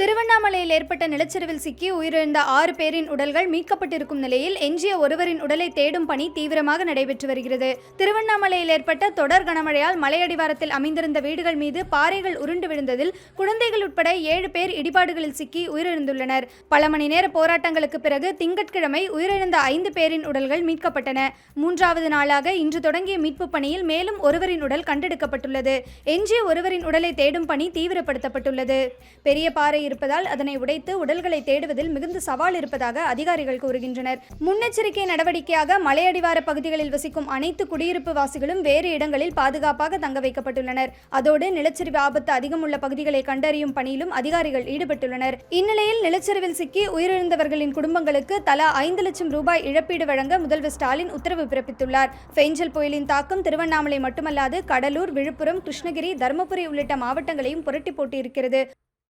திரு திருவண்ணாமலையில் ஏற்பட்ட நிலச்சரிவில் சிக்கி உயிரிழந்த ஆறு பேரின் உடல்கள் மீட்கப்பட்டிருக்கும் நிலையில் எஞ்சிய ஒருவரின் உடலை தேடும் பணி தீவிரமாக நடைபெற்று வருகிறது. திருவண்ணாமலையில் ஏற்பட்ட தொடர் கனமழையால் மலையடிவாரத்தில் அமைந்திருந்த வீடுகள் மீது பாறைகள் உருண்டு விழுந்ததில் குழந்தைகள் உட்பட ஏழு பேர் இடிபாடுகளில் சிக்கி உயிரிழந்துள்ளனர். பல மணி நேர போராட்டங்களுக்கு பிறகு திங்கட்கிழமை உயிரிழந்த ஐந்து பேரின் உடல்கள் மீட்கப்பட்டன. மூன்றாவது நாளாக இன்று தொடங்கிய மீட்பு பணியில் மேலும் ஒருவரின் உடல் கண்டெடுக்கப்பட்டுள்ளது. எஞ்சிய ஒருவரின் உடலை தேடும் பணி தீவிரப்படுத்தப்பட்டுள்ளது. பெரிய பாறை இருப்பதால் இருப்பதால் அதனை உடைத்து உடல்களை தேடுவதில் மிகுந்த சவால் இருப்பதாக அதிகாரிகள் கூறுகின்றனர். முன்னெச்சரிக்கை நடவடிக்கையாக மலையடிவார பகுதிகளில் வசிக்கும் அனைத்து குடியிருப்பு வாசிகளும் வேறு இடங்களில் பாதுகாப்பாக தங்க வைக்கப்பட்டுள்ளனர். அதோடு நிலச்சரிவு ஆபத்து அதிகம் உள்ள பகுதிகளை கண்டறியும் பணியிலும் அதிகாரிகள் ஈடுபட்டுள்ளனர். இந்நிலையில் நிலச்சரிவில் சிக்கி உயிரிழந்தவர்களின் குடும்பங்களுக்கு தலா ஐந்து லட்சம் ரூபாய் இழப்பீடு வழங்க முதல்வர் ஸ்டாலின் உத்தரவு பிறப்பித்துள்ளார். பெஞ்சல் புயலின் தாக்கம் திருவண்ணாமலை மட்டுமல்லாது கடலூர் விழுப்புரம் கிருஷ்ணகிரி தருமபுரி உள்ளிட்ட மாவட்டங்களையும் புரட்டி போட்டியிருக்கிறது.